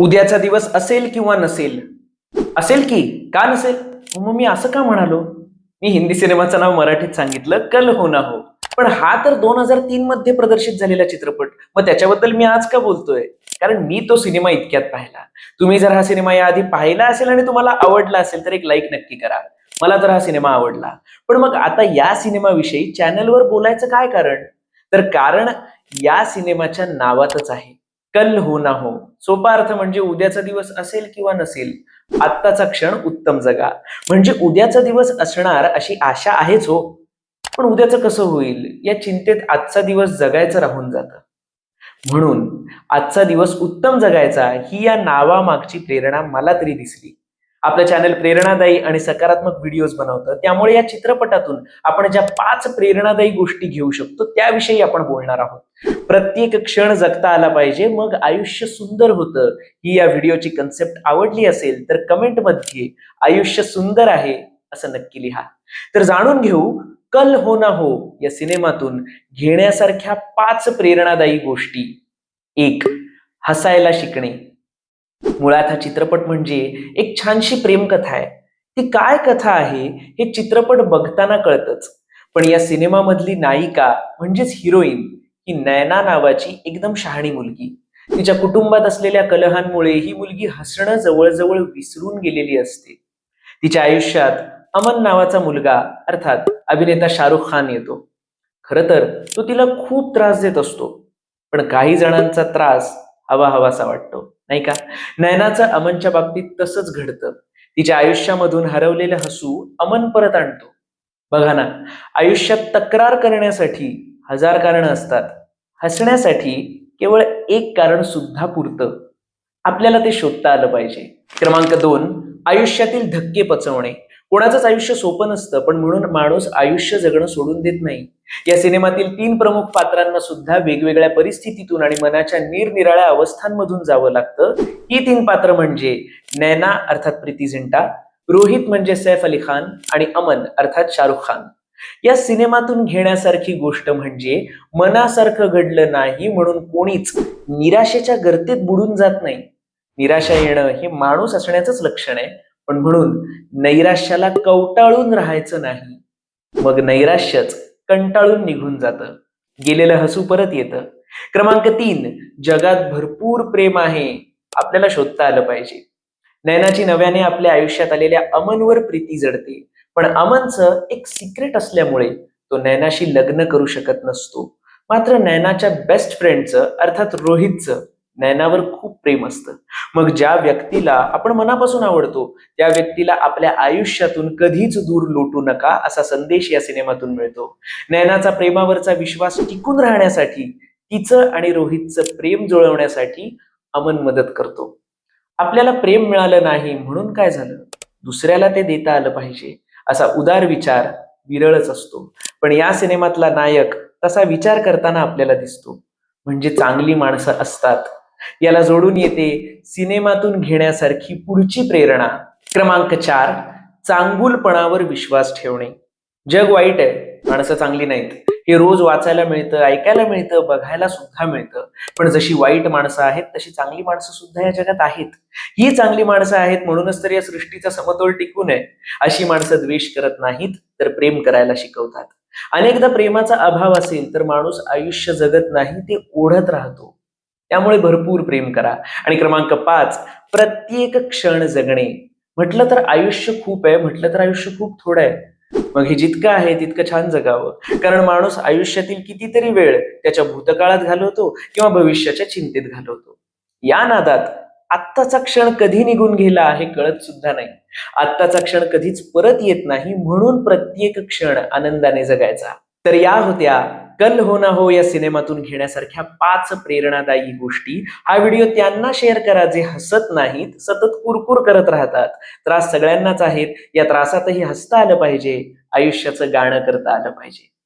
उद्याचा दिवस असेल किंवा नसेल? असेल की? का नसेल? मग मी असं का म्हणालो? मी हिंदी सिनेमाचं नाव मराठीत सांगितलं कल हो ना हो. पण हा तर दोन हजार तीन मध्ये प्रदर्शित झालेला चित्रपट. मग त्याच्याबद्दल मी आज का बोलतोय? कारण मी तो सिनेमा इतक्यात पाहिला. तुम्ही जर हा सिनेमा याआधी पाहिला असेल आणि तुम्हाला आवडला असेल तर एक लाईक नक्की करा. मला तर हा सिनेमा आवडला. पण मग आता या सिनेमाविषयी चॅनलवर बोलायचं काय कारण? तर कारण या सिनेमाच्या नावातच आहे. कल हो ना हो. सोपा अर्थ म्हणजे उद्याचा दिवस असेल किंवा नसेल आत्ताचा क्षण उत्तम जगा. म्हणजे उद्याचा दिवस असणार अशी आशा आहेच हो. पण उद्याचं कसं होईल? या चिंतेत आजचा दिवस जगायचं राहून जातं. म्हणून आजचा दिवस उत्तम जगायचा ही या नावामागची प्रेरणा मला तरी दिसली. आपलं चॅनल प्रेरणादायी आणि सकारात्मक व्हिडिओज बनवतं. त्यामुळे या चित्रपटातून आपण ज्या पाच प्रेरणादायी गोष्टी घेऊ शकतो त्याविषयी आपण बोलणार आहोत. प्रत्येक क्षण जगता आला पाहिजे मग आयुष्य सुंदर होतं ही या व्हिडिओची कन्सेप्ट आवडली असेल तर कमेंटमध्ये आयुष्य सुंदर आहे असं नक्की लिहा. तर जाणून घेऊ कल हो ना हो या सिनेमातून घेण्यासारख्या पाच प्रेरणादायी गोष्टी. एक हसायला शिकणे. मुळात हा चित्रपट म्हणजे एक छानशी प्रेमकथा आहे. ती काय कथा आहे हे चित्रपट बघताना कळतच. पण या सिनेमामधली नायिका म्हणजेच हिरोईन ही नयना नावाची एकदम शहाणी मुलगी. तिच्या कुटुंबात असलेल्या कलहांमुळे ही मुलगी हसणं जवळजवळ विसरून गेलेली असते. तिच्या आयुष्यात अमन नावाचा मुलगा अर्थात अभिनेता शाहरुख खान येतो. खर तर तो तिला खूप त्रास देत असतो. पण काही जणांचा त्रास हवा हवासा वाटतो. नाही का? नयनाचं अमनच्या बाबतीत तसंच घडतं. तिच्या आयुष्यामधून हरवलेलं हसू अमन परत आणतो. बघा ना आयुष्यात तक्रार करण्यासाठी हजार कारण असतात. हसण्यासाठी केवळ एक कारण सुद्धा पुरतं. आपल्याला ते शोधता आलं पाहिजे. क्रमांक दोन आयुष्यातील धक्के पचवणे. कोणाचंच आयुष्य सोपं नसतं पण म्हणून माणूस आयुष्य जगणं सोडून देत नाही. या सिनेमातील तीन प्रमुख पात्रांना सुद्धा वेगवेगळ्या परिस्थितीतून आणि मनाच्या निरनिराळ्या अवस्थांमधून जावं लागतं. ही तीन पात्र म्हणजे नैना अर्थात प्रीती झिंटा रोहित म्हणजे सैफ अली खान आणि अमन अर्थात शाहरुख खान. या सिनेमातून घेण्यासारखी गोष्ट म्हणजे मनासारखं घडलं नाही म्हणून कोणीच निराशेच्या गर्तेत बुडून जात नाही. निराशा येणं हे माणूस असण्याचंच लक्षण आहे. पण म्हणून नैराश्याला कवटाळून राहायचं नाही. मग नैराश्यच कंटाळून निघून जातं. गेलेलं हसू परत येतं. क्रमांक तीन जगात भरपूर प्रेम आहे. आपल्याला शोधता आलं पाहिजे. नैनाची नव्याने आपल्या आयुष्यात आलेल्या अमनवर प्रीती जडते. पण अमनचं एक सिक्रेट असल्यामुळे तो नैनाशी लग्न करू शकत नसतो. मात्र नैनाच्या बेस्ट फ्रेंडचं अर्थात रोहितचं ज्ञानावर खूप प्रेम असतं. मग ज्या व्यक्तीला आपण मनापासून आवडतो त्या व्यक्तीला आपल्या आयुष्यातून कधीच दूर लोटू नका असा संदेश या सिनेमातून मिळतो. ज्ञानाचा प्रेमावरचा विश्वास टिकून राहण्यासाठी तिचं आणि रोहितचं प्रेम जुळवण्यासाठी अमन मदत करतो. आपल्याला प्रेम मिळालं नाही म्हणून काय झालं? दुसऱ्याला ते देता आलं पाहिजे असा उदार विचार विरळच असतो. पण या सिनेमातला नायक तसा विचार करताना आपल्याला दिसतो. म्हणजे चांगली माणसं असतात. याला जोडून येते सिनेमातून घेण्यासारखी पुढची प्रेरणा. क्रमांक चार चांगुलपणावर विश्वास ठेवणे. जग वाईट आहे माणसं चांगली नाहीत. हे रोज वाचायला मिळतं ऐकायला मिळतं बघायला सुद्धा मिळतं. पण जशी वाईट माणसं आहेत तशी चांगली माणसं सुद्धा या जगात आहेत. ही चांगली माणसं आहेत म्हणूनच तर या सृष्टीचा समतोल टिकून आहे. अशी माणसं द्वेष करत नाहीत तर प्रेम करायला शिकवतात. अनेकदा प्रेमाचा अभाव असेल तर माणूस आयुष्य जगत नाही ते ओढत राहतो. त्यामुळे भरपूर प्रेम करा. आणि क्रमांक पाच प्रत्येक क्षण जगणे. म्हटलं तर आयुष्य खूप आहे म्हटलं तर आयुष्य खूप थोडं आहे. मग हे जितकं आहे तितकं छान जगावं. कारण माणूस आयुष्यातील कितीतरी वेळ त्याच्या भूतकाळात घालवतो किंवा भविष्याच्या चिंतेत घालवतो. या नादात आत्ताचा क्षण कधी निघून गेला हे कळत सुद्धा नाही. आत्ताचा क्षण कधीच परत येत नाही म्हणून प्रत्येक क्षण आनंदाने जगायचा. तर या होत्या कल हो ना हो या सिनेमातून घेण्यासारख्या पाच प्रेरणादायी गोष्टी. हा व्हिडिओ त्यांना शेअर करा जे हसत नाहीत सतत कुरकुर करत राहतात. त्रास सगळ्यांनाच आहेत. या त्रासातही हसता आलं पाहिजे. आयुष्याचं गाणं करता आलं पाहिजे.